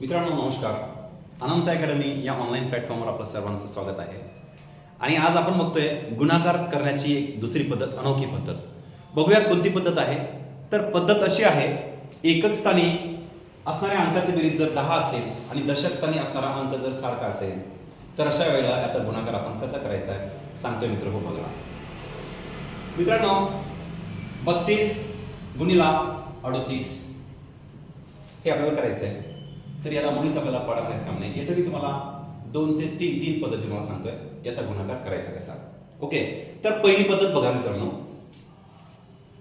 मित्रांनो नमस्कार. अनंत अकॅडमी या ऑनलाईन प्लॅटफॉर्मवर आपलं सर्वांचं स्वागत आहे. आणि आज आपण बघतोय गुणाकार करण्याची एक दुसरी पद्धत अनोखी पद्धत. बघूयात कोणती पद्धत आहे? तर पद्धत अशी आहे एकच स्थानी असणाऱ्या अंकाची बेरीज जर दहा असेल आणि दशक स्थानी असणारा अंक जर सारखा असेल तर अशा वेळेला याचा गुणाकार आपण कसा करायचा आहे? सांगतोय मित्र हो बघा. मित्रांनो बत्तीस गुणिला अडतीस हे आपल्याला करायचं आहे तर याला मुळीच आपल्याला पडण्यास काम नाही. याच्यासाठी तुम्हाला दोन ते तीन तीन पद्धती तुम्हाला सांगतोय. याचा गुणाकार करायचा कसा? ओके तर पहिली पद्धत बघा मित्रांनो.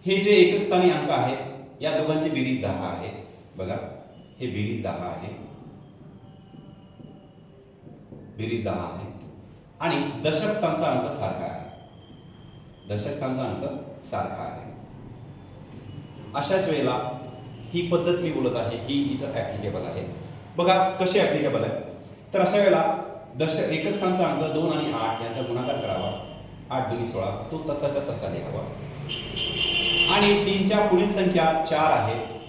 हे जे एकक स्थानी अंक आहे या दोघांची बेरीज दहा आहे. बघा. हे बेरीज दहा आहे. बेरीज दहा आहे. आणि दशक स्थानचा अंक सारखा आहे. दशक स्थानचा अंक सारखा आहे. अशाच वेळेला ही पद्धत मी बोलत आहे ही इथं ऍप्लिकेबल आहे. बघा कसे ॲप्लिकेबल आहे? तर अशा वेळेला दश एकच स्थानचा अंक दोन आणि आठ यांचा गुणाकार करावा. आठ दोन्ही सोळा तो तसाच्या तसा लिहावा. आणि तीनच्या पुढील संख्या चार आहे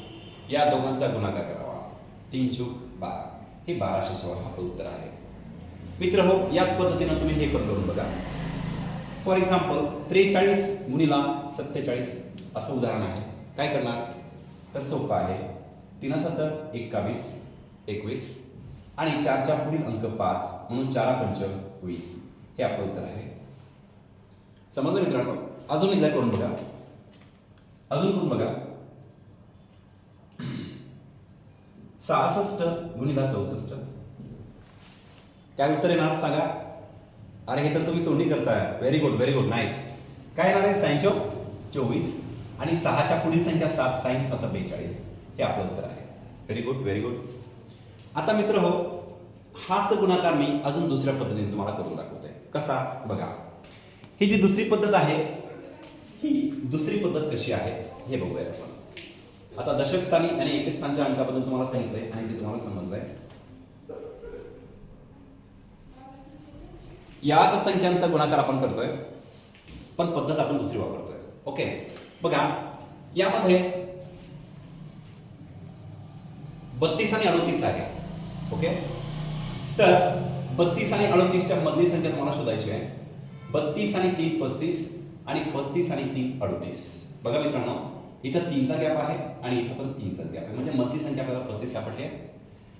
या दोघांचा गुणाकार करावा. तीन चूक बारा. हे बाराशे सोळा हा उत्तर आहे. मित्र हो याच पद्धतीनं तुम्ही हे पण करून बघा. फॉर एक्झाम्पल त्रेचाळीस गुणिला सत्तेचाळीस असं उदाहरण आहे. काय करणार? तर सोपं आहे. तीन सत्तर एक्कावीस. एकवीस आणि चारच्या पुढील अंक पाच म्हणून चारा पंच वीस. हे आपलं उत्तर आहे. समजलं मित्रांनो? अजून एकदा करून बघा. अजून करून बघा. सहासष्ट गुणिला चौसष्ट. काय उत्तर येणार? सांगा. अरे हे तर तुम्ही तोंडी करताय. Very good very good nice काय येणार आहे? साईन चोवीस आणि सहाच्या पुढील संख्या सात साईन सात बेचाळीस. हे आपलं उत्तर आहे. व्हेरी गुड व्हेरी गुड आता मित्र हो हाच गुणाकार मी अजून दुसऱ्या पद्धतीने तुम्हाला करून दाखवतोय. कसा? बघा. ही जी दुसरी पद्धत आहे ही दुसरी पद्धत कशी आहे हे बघूयात आपण. आता दशक स्थानी आणि एकक स्थानच्या अंकाबद्दल तुम्हाला सांगितलंय आणि ते तुम्हाला समजलंय. याच संख्यांचा गुणाकार आपण करतोय पण पद्धत आपण दुसरी वापरतोय. ओके? बघा. यामध्ये बत्तीस आणि अडोतीस आहे. ओके? तर बत्तीस आणि अडतीसच्या मधली संख्या तुम्हाला शोधायची आहे. बत्तीस आणि तीन पस्तीस आणि पस्तीस आणि तीन अडतीस. बघा मित्रांनो इथं तीनचा गॅप आहे आणि इथं पण तीनचा गॅप आहे. म्हणजे मधली संख्या आपल्याला पस्तीस सापडली आहे.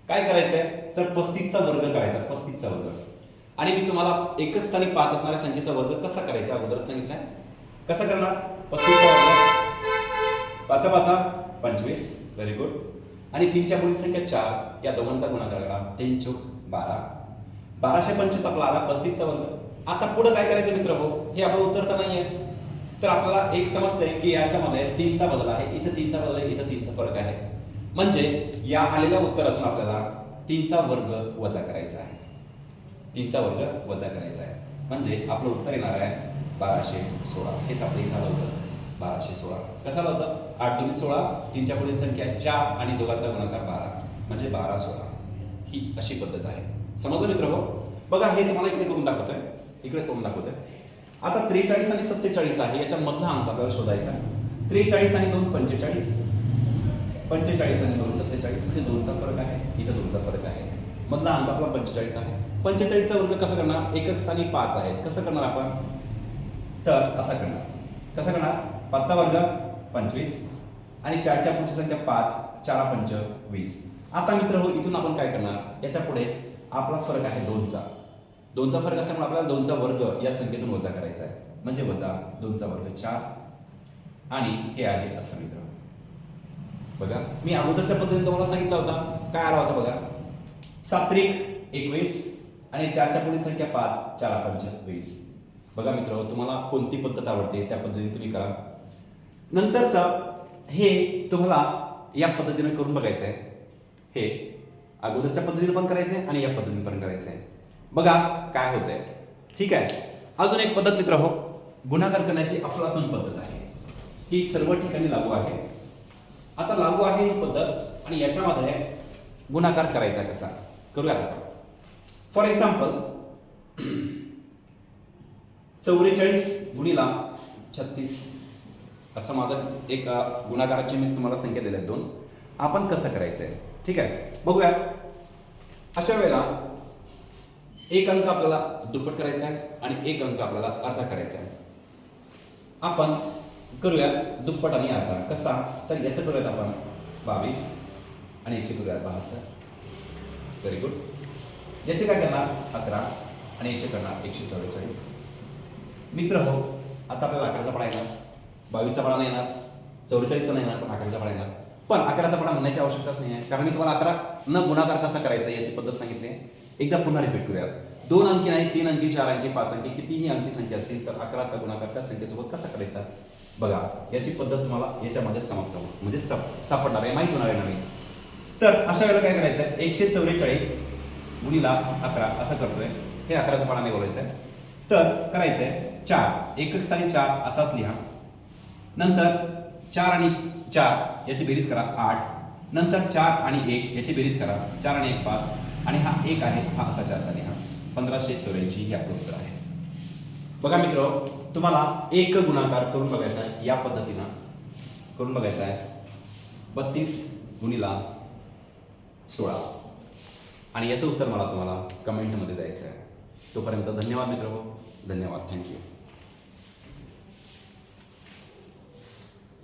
काय करायचंय? तर पस्तीसचा वर्ग करायचा पस्तीसचा वर्ग. आणि मी तुम्हाला एकच स्थानी पाच असणाऱ्या संख्येचा वर्ग कसा करायचा अगोदर सांगितलाय. कसा करणार? पस्तीसचा वर्ग. पाचा पाचा. पंचवीस. व्हेरी गुड आणि तीनच्या पुढील संख्या चार या दोघांचा गुणाकार करा. तीन चौक बारा. बाराशे पंचवीस आपला आला पस्तीसचा वर्ग आता पुढे काय करायचं मित्र हो हे आपलं उत्तर तर नाहीये. तर आपल्याला एक समजतंय की याच्यामध्ये तीनचा बदल आहे. इथं तीनचा बदल आहे इथं तीनचा फरक आहे. म्हणजे या आलेल्या उत्तरातून आपल्याला तीनचा वर्ग वजा करायचा आहे. तीनचा वर्ग वजा करायचा आहे. म्हणजे आपलं उत्तर येणार आहे बाराशे सोळा. हेच आपलं इथं आलं होतं बाराशे सोळा. कसा आलं होतं? आठ दोन सोळा तीनच्या पुढील संख्या चार आणि दोघांचा गुणाकार बारा. म्हणजे बारा सोळा. ही अशी पद्धत आहे. समजलं मित्र हो? बघा हे तुम्हाला इकडे करून दाखवतोय. इकडे करून दाखवतोय. आता त्रेचाळीस आणि सत्तेचाळीस आहे. याच्या मधला अंक आपल्याला शोधायचा आहे. त्रेचाळीस आणि दोन पंचेचाळीस. पंचेचाळीस आणि दोन सत्तेचाळीस. म्हणजे दोनचा फरक आहे. इथं दोनचा फरक आहे. मधला अंक आपला पंचेचाळीस आहे. पंचेचाळीसचा वर्ग कसं करणार? एकच स्थानी पाच आहे कसं करणार आपण? तर असा करणार. कसं करणार? पाचचा वर्ग पंचवीस. आणि चारच्या पुढची संख्या पाच चारा पंच वीस. आता मित्र हो इथून आपण काय करणार? याच्यापुढे आपला फरक आहे दोनचा. दोनचा फरक असल्यामुळे आपल्याला दोनचा वर्ग या संख्येतून वजा करायचा आहे. म्हणजे वजा दोनचा वर्ग चार. आणि हे आहे असं मित्र. बघा मी अगोदरच्या पद्धतीने तुम्हाला सांगितलं होता. काय आला होता बघा? सात्रिक एकवीस आणि चारच्या पुढील संख्या पाच चारा पंच वीस. बघा मित्र तुम्हाला कोणती पद्धत आवडते? त्या पद्धतीने तुम्ही करा. नंतरचं हे तुम्हाला या पद्धतीने करून बघायचं आहे हे अगोदरच्या पद्धतीने पण करायचं आहे आणि या पद्धतीने पण करायचं आहे बघा काय होत आहे ठीक आहे? अजून एक पद्धत मित्र हो गुणाकार करण्याची अफलातून पद्धत आहे. ही सर्व ठिकाणी लागू आहे. आता लागू आहे ही पद्धत आणि याच्यामध्ये गुणाकार करायचा कसा? करूया आपण फॉर एक्झाम्पल चौवेचाळीस गुणिला छत्तीस. असं माझं एक अ, गुणाकाराची मी तुम्हाला संख्या दिल्या दोन. आपण कसं करायचं आहे ठीक आहे? बघूया. अशा वेळेला एक अंक आपल्याला दुप्पट करायचा आहे आणि एक अंक आपल्याला अर्धा करायचा आहे. आपण करूयात दुप्पट आणि अर्धा. कसा? तर याचं करूयात आपण बावीस आणि याचे करूयात बहात्तर. व्हेरी गुड याचे काय करणार? अकरा आणि याचे करणार एकशे चव्वेचाळीस. मित्र हो आता आपल्याला अकराचा पडा येणार. बावीसचा पडा नाही येणार चौवेचाळीसचा नाही येणार पण अकराचा पडा येणार. पण अकराचा पडा म्हणण्याची आवश्यकताच नाही आहे कारण मी तुम्हाला अकरा न गुणाकार कसा करायचा याची पद्धत सांगितली आहे. एकदा पुन्हा रिपीट करूया दोन अंकी नाही तीन अंकी चार अंकी पाच अंकी कितीही अंकी संख्या असतील तर अकराचा गुणाकार त्या संख्येसोबत कसा करायचा? बघा याची पद्धत तुम्हाला याच्यामध्ये समाप्त होईल. म्हणजे साप- सापडणार आहे माहीत होणार आहे नवीन. तर अशा वेळेला काय करायचं आहे एकशे चौवेचाळीस मुलीला अकरा असं करतोय. हे अकराचा पाडाने बोलायचं आहे तर करायचं आहे चार. एकक स्थानी चार असाच लिहा. नंतर चार आणि चार याची बेरीज करा आठ. नंतर चार आणि एक याची बेरीज करा चार आणि एक पाच. आणि हा एक आहे हा असाच्या असा लिहा. पंधराशे चौऱ्याऐंशी हे आपलं उत्तर आहे. बघा मित्र तुम्हाला एक गुणाकार करून बघायचा आहे या पद्धतीनं. करून बघायचा आहे. बत्तीस गुणीला सोळा. आणि याचं उत्तर मला तुम्हाला कमेंटमध्ये द्यायचं आहे. तोपर्यंत धन्यवाद मित्र धन्यवाद. थँक्यू